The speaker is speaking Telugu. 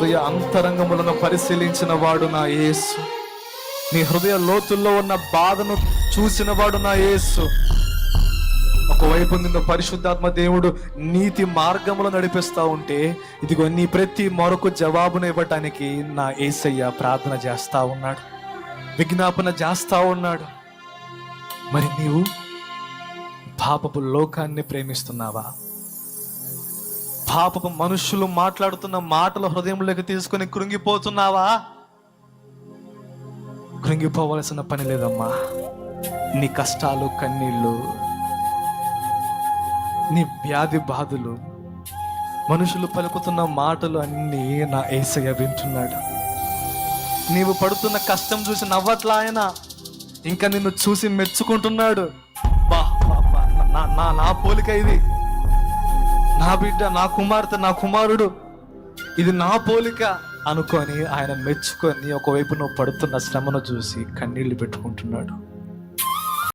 హృదయ అంతరంగములను పరిశీలించిన వాడు నా యేసు. నీ హృదయ లోతుల్లో ఉన్న బాధను చూసిన వాడు నా యేసు. ఒకవైపు నిన్ను పరిశుద్ధాత్మ దేవుడు నీతి మార్గములు నడిపిస్తూ ఉంటే ఇదిగో నీ ప్రతి మరొక జవాబును ఇవ్వటానికి నా ఏసయ్య ప్రార్థన చేస్తా ఉన్నాడు. విజ్ఞాపన చేస్తా ఉన్నాడు. మరి నీవు పాపపు లోకాన్ని ప్రేమిస్తున్నావా? పాపపు మనుషులు మాట్లాడుతున్న మాటలు హృదయంలోకి తీసుకొని కృంగిపోతున్నావా? కృంగిపోవలసిన పని లేదమ్మా. నీ కష్టాలు కన్నీళ్ళు నీ వ్యాధి బాధలు మనుషులు పలుకుతున్న మాటలు అన్నీ నా ఏసయ్య వింటున్నాడు. నీవు పడుతున్న కష్టం చూసి నవ్వట్లా ఆయన? ఇంకా నిన్ను చూసి మెచ్చుకుంటున్నాడు? బా నా నా నా పోలిక ఇది. నా బిడ్డ నా కుమార్తె నా కుమారుడు. ఇది నా పోలిక అనుకొని ఆయన మెచ్చుకొని ఒకవైపు నువ్వు పడుతున్న శ్రమను చూసి కన్నీళ్ళు పెట్టుకుంటున్నాడు.